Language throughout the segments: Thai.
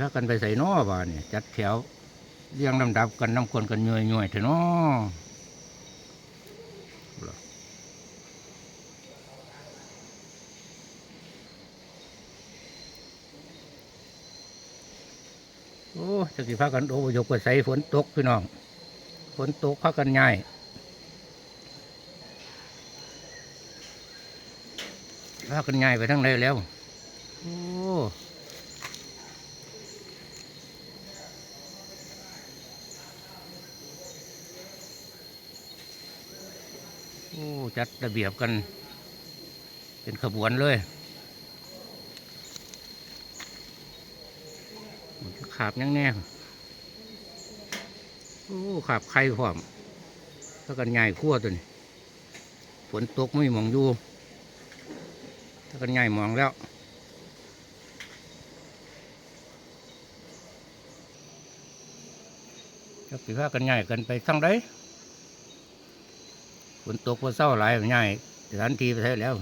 ถ้ากันไปใส่นอบ่าเนี่ยจัดแถวเรียงลำดับกันน้ำคนกันย่อยย่อยเถอะนาะโอ้จะสิพากันโอ้ยกไปใส่ฝนตกพี่น้อง ฝนตกพากันง่ายพากันง่ายไปทั้งใดแล้ว โอ้ อ้จัดระเบียบกัน เป็นขบวนเลยมันจะขาบยังแน่โอ้ขาบไข่พร้อมถ้ากันง่ายขั้วตัวนี้ฝนตกไม่มองอยู่ถ้ากันง่ายมองแล้วจักสิพากันง่ายกันไปทั้งใดฝ นตกว่าเศร้าหลายง่ายสถานที่ไปใช้แล้ว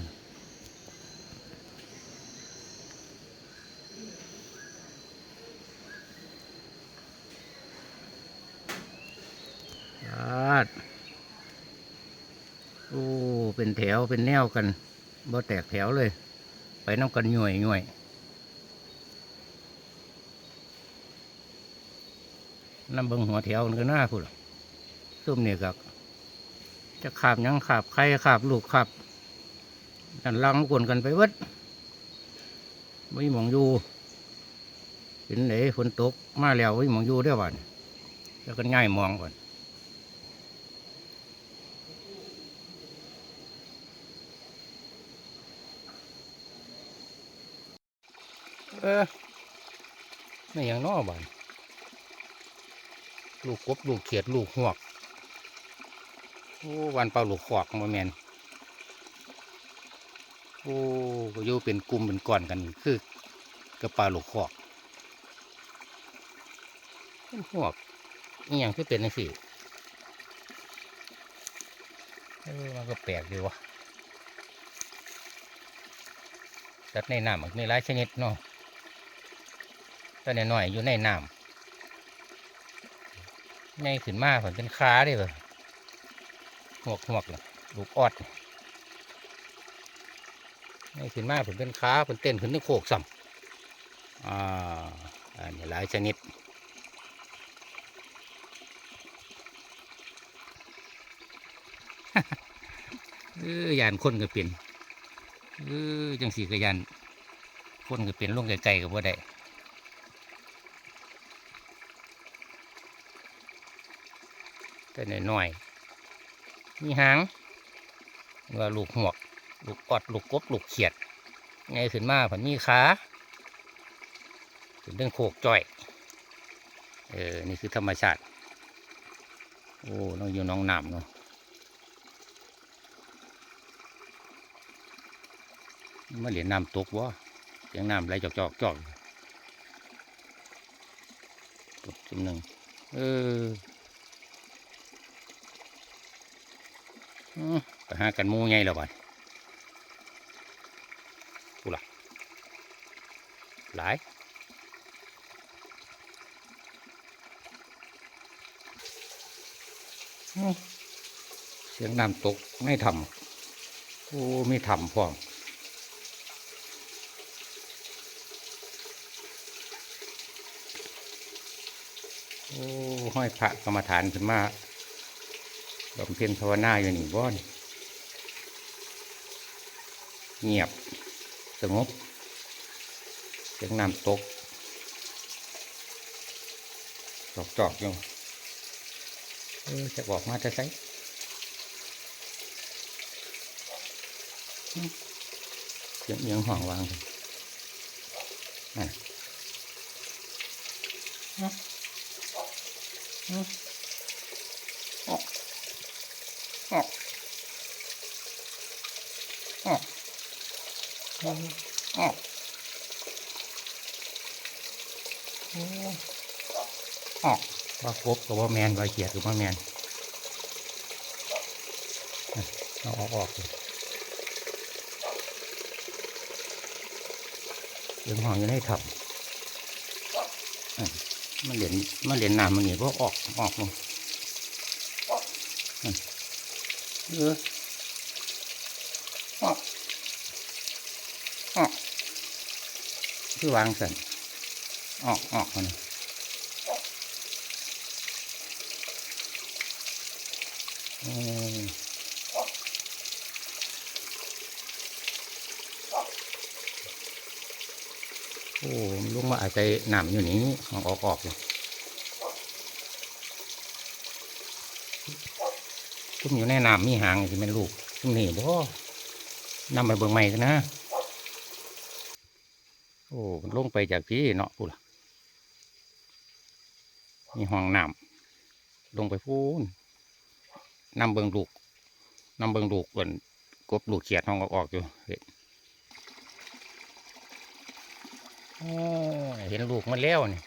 าดโอ้ เป็นแถว เป็นแนวกัน บ่แตกแถวเลย ไปน้ำกันหน่วยหน่วยน้ำเบิงหัวแถวมันก็น่าพูดซุ่มนี่กับ จะขาบยังขาบใครขาบลูกขาบนั่นลังกวนกันไปวัดไม่มองอยู่เห็นไหนฝนตกมาแล้วไม่มองอยู่ได้วันแล้วกันง่ายมองก่อนเออไม่อย่างนอบ้านลูกกบลูกเขียดลูกหวก โอ้วันเป่าหลูกขวกมาแมนโอ้ก็อยู่เป็นกลุ่มเป็นก้อนกัน คือกระปลาหลูกขวกเป็นหวกนี่อย่างที่เป็นนังสี่เออมันก็แปลกดีวะสัตว์ในน้ำมันมีหลายชนิดเนาะตัวน้อยๆอยู่ในน้ำใหญ่ขึ้นมาผมเป็นค้าเด้อ หวกหวกน่ะลูกออดใหญ่ขึ้นมาผมเป็นค้าผมเต้นขึ้นนึกโคกซ้ำอ่าอันนี้หลายชนิดเออยานคนก็เป็นเออจังสีก็ยานคนก็เป็นลงไกลๆกับว่าได้แต่น้อยๆ มีหางว่าลูกหวก ลูกกอดลูกกบลูกเขียดไงขึ้นมาผันมีขาเป็นเรื่องโคกจ้อย เออ นี่คือธรรมชาติ โอ้น้องอยู่น้องน้ำเนาะมาเหรียญน้ำตกวะเสียงน้ำไหลจอกจอกจอกจุดจุดหนึ่งเออ อืม ไปหากันมูไงแล้วบัดกูล่ะหลายเสียงน้ำตกไม่ทำโอ้ไม่ทำพ่อโอ้ห้อยพระกรรมฐานขึ้นมา บำเพ็ญภาวนาอยู่นี่บ่อนเงียบ สงบเสียงน้ำตกจอกจอกอยู่เออจะบอกมาจะใส่เสียงเอียงห่องวางเลยนั่นนะอ๋อ อออ๋ออ๋ออ๋ออ๋อว่าครบกับว่าแมนว่าเขียดกับว่าแมนเอาออกออกเลยยังห่องอยู่ในถับมันเหรียญมันเหรียญน้ำมันนี่ก็ออกออกลง เออออกออกคือวางสันออกออกมันอืมโอ้มันลุงมาอาศัยน้ำอยู่นี่ออกออกออกอยู่ ซุ่มอยู่ในน้ำมีหางสิแม่นลูกซุ่มนี่บ่นำไปเบิ่งใหม่กันนะ โอ้มันลงไปจากพี่เนาะพูล่ะ มีห้องน้ำลงไปพูนนำเบิงลูกนำเบิงลูกก่อนกบลูกเขียดห้องออกๆอยู่เห็นเห็นลูกมันแล้วนี่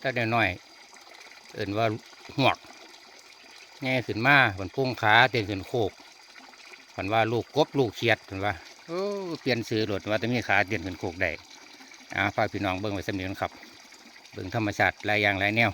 ถ้าเดี๋ยวน้อย เอิ่นว่า หวกแง่ขึ้นมาผนพุ่งขาเต็นขึ้นโคกผนว่าลูกกบลูกเขียดผนว่าโอ้เปลี่ยนซื้อรถว่าจะมีขาเดียนเป็นโคกได้อ่าฝากพี่น้องเบิ้งไว้สำเนียงครับ เบิ้งธรรมชาติหลายอย่างหลายแนว